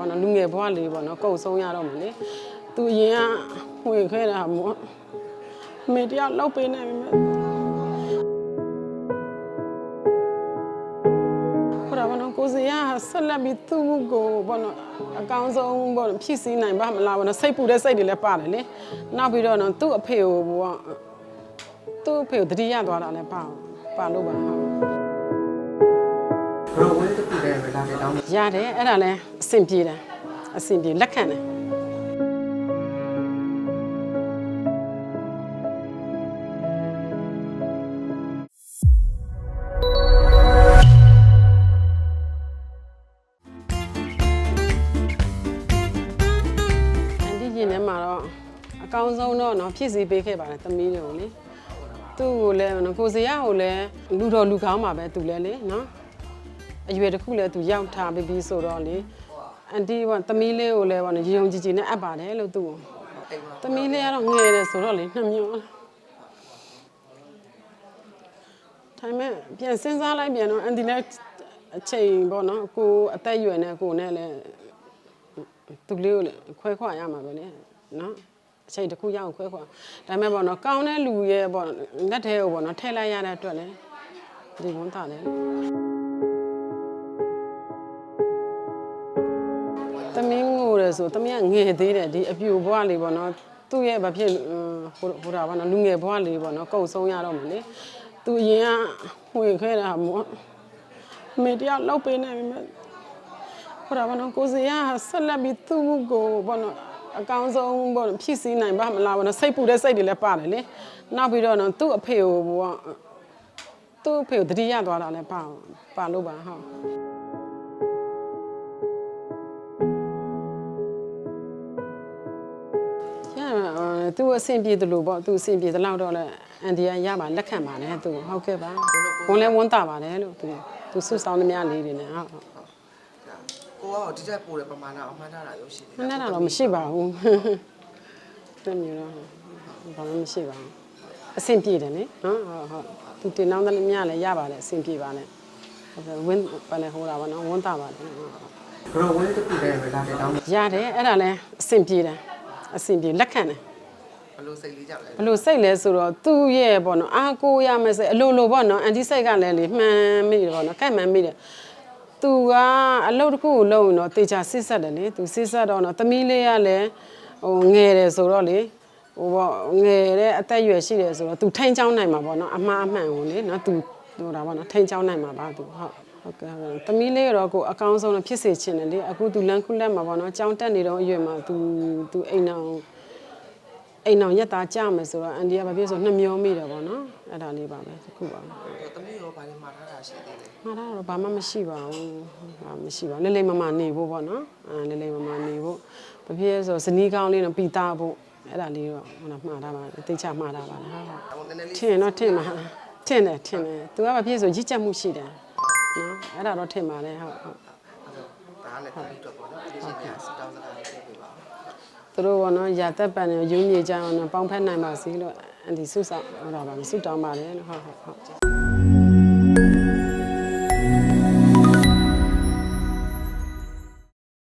တာပေါ့နော်လူငယ်ဘဝလေးပေါ့နော်ကုတ်ဆုံးရတော့မယ်လေသူအရင်ကဝင်ခဲ့တာမို့အမေတယောက်လောက်ပေးနိုင်ပြီမဲ့ဟိုဒါဘောနော်ကိုစီရဆက်လက်ပြီးသူ့ကိုဘောနော်အကောင်းဆုံးဘောနော်ဖြစ်စည်းနိုင်ပါမလားဘောနော်စိတ်ပူတဲ့စိတ်တွေလည်းပါတယ်လေနောက်ပြီးတော့နော်သူ့အဖေကိုဘောသူ့အဖေကိုတတိယသွားတာလည်းပါပါလို့ပါဟုတ်ဘရောဝဲ တစ်ခုတည်းပဲလာနေတောင်း ရတယ်အဲ့ဒါလည်းအဆင်ပြေတယ်အဆင်ပြေလက်ခံတယ် အန်တီရင်ထဲမှာတော့အကောင်းဆုံးတော့เนาะဖြစ်စီပေးခဲ့ပါတယ်သမီးတွေကိုလေသူ့ကိုလည်းနော်ကိုစရာကိုလည်းလူတော်လူကောင်းပါပဲသူလည်းလေเนาะ အရွယ်တစ်ခုလည်းသူရောက်ထားပြီးပြီးဆိုတော့လေအန်တီကသမီးလေးကိုလည်းပေါ့နော်ရေုံကြည်ကြည်နဲ့အပ်ပါတယ်လို့သူ့ကိုသမီးလေးကတော့ငယ်တယ်ဆိုတော့လေနှစ်မျိုးထိုင်မဲ့ပြန်စဉ်းစားလိုက်ပြန်တော့အန်တီလည်းအချိန်ပေါ့နော်ကိုအသက်အရွယ်နဲ့ကိုနဲ့လည်းသူလေးကိုလည်းခွဲခွာရမှာပဲလေနော်အချိန်တစ်ခုရအောင်ခွဲခွာဒါပေမဲ့ပေါ့နော်ကောင်းတဲ့လူရဲ့ပေါ့လက်ထဲကိုပေါ့နော်ထည့်လိုက်ရတဲ့အတွက်လည်းဒီဝန်တာလေ သမင်းငိုတယ်ဆိုသမင်းကငယ်သေးတယ်ဒီအပြူဘွားလေးပေါ့နော်သူ့ရဲ့ဘာဖြစ်ဟိုဟိုတာပေါ့နော်လူငယ်ဘွားလေးပေါ့နော်ကုတ်ဆုံးရတော့မယ်လေသူအရင်ကဝင်ခဲ့တာမို့အမေတယောက်လောက်ပေးနိုင်ပြီမဲ့ဟိုဒါဘောနော်ကိုစီရဆက်လက်ပြီးသူ့ကိုဘောနော်အကောင်းဆုံးဘောနော်ဖြစ်စည်းနိုင်ပါမလားဘောနော်စိတ်ပူတဲ့စိတ်တွေလည်းပါတယ်လေနောက်ပြီးတော့နော်သူ့အဖေကိုဘောသူ့အဖေကိုတတိယသွားတာလည်းပါပါလို့ပါဟုတ် သူအဆင်ပြေတယ်လို့ပေါ့သူအဆင်ပြေတဲ့လောက်တော့လဲအန်ဒီယာရပါလက်ခံပါတယ်သူဟုတ်ကဲ့ပါဝင်လဲဝန်တာပါတယ်လို့သူသူစွဆောင်သမျှလေးတွေနဲ့ဟုတ်ဟုတ်ကိုကတော့ဒီတက်ပို့တဲ့ပမာဏအမှန်တရာရုပ်ရှိတယ်မနဲ့တော့မရှိပါဘူးတမျိုးတော့ဘာမှမရှိပါဘူးအဆင်ပြေတယ်လေနော်ဟုတ်ဟုတ်သူတင်နောင်းတယ်မြလည်းရပါတယ်အဆင်ပြေပါနဲ့ဟုတ်ဝင်းပါလေဟိုတာပါနော်ဝန်းတာပါလေဘရောဝဲတစ်ခုတည်းပဲလာနေတောင်းရတယ်အဲ့ဒါလည်းအဆင်ပြေတယ်အဆင်ပြေလက်ခံတယ် ဘလို့စိတ်လေးကြောက်လဲဘလို့စိတ်လဲဆိုတော့သူ့ရဲ့ပေါ့နော်အာကိုရမယ်စိတ်အလိုလိုပေါ့နော်အန်တီစိတ်ကလည်းလေမှန်မိတယ်ပေါ့နော်ကဲ့မှန်မိတယ်သူကအလုပ်တစ်ခုကိုလုပ်ရင်တော့တေချာစစ်ဆက်တယ်လေသူစစ်ဆက်တော့နော်သမီးလေးကလည်းဟိုငယ်တယ်ဆိုတော့လေဟိုပေါ့ငယ်တဲ့အသက်အရွယ်ရှိတယ်ဆိုတော့သူထိန်ချောင်းနိုင်မှာပေါ့နော်အမှားအမှန်ကိုလေနော်သူဟိုတာပေါ့နော်ထိန်ချောင်းနိုင်မှာပါသူဟုတ်ဟုတ်ကဲ့ဟုတ်သမီးလေးကတော့ကိုအကောင်းဆုံးလို့ဖြစ်စေချင်တယ်လေအခုသူလန်ခုလက်မှာပေါ့နော်ကြောင်းတက်နေတော့အရွယ်မှာသူသူအိမ်အောင် အိမ်အောင်ရက်သားကြမယ်ဆိုတော့အန်ဒီကဘာဖြစ်ဆိုနှစ်မျောမိတယ်ပေါ့နော်အဲ့ဒါလေးပါပဲတစ်ခုပါသမီးရောဘာလို့မှာထားတာရှိသေးလဲမှားတာတော့ဘာမှမရှိပါဘူးဘာမှမရှိပါဘူးလိမ့်လိမ့်မမနေဖို့ပေါ့နော်အဲလိမ့်လိမ့်မမနေဖို့ဘာဖြစ်လဲဆိုဇနီးကောင်းလေးတော့ပီတာဖို့အဲ့ဒါလေးတော့ဟိုမှားတာပါတိတ်ချမှားတာပါလားဟုတ်ဟိုနည်းနည်းလေးထင်တော့ထင်မှာထင်တယ်ထင်တယ်သူကဘာဖြစ်ဆိုရစ်ချက်မှုရှိတယ်နော်အဲ့ဒါတော့ထင်ပါတယ်ဟုတ်ဟုတ်ဒါလည်းတူတူပေါ့နော်ဒီချိန်ကစတောင်းစကားလေးပြောပြပါ သူတို့ကနော်ရာသက်ပန်နဲ့ရုံးမြေကြအောင်နော်ပေါင်းဖက်နိုင်ပါစေလို့အန်ဒီဆုဆောင်ဟောတာပါဆုတောင်းပါတယ်လို့ဟုတ်ဟုတ်ဟုတ်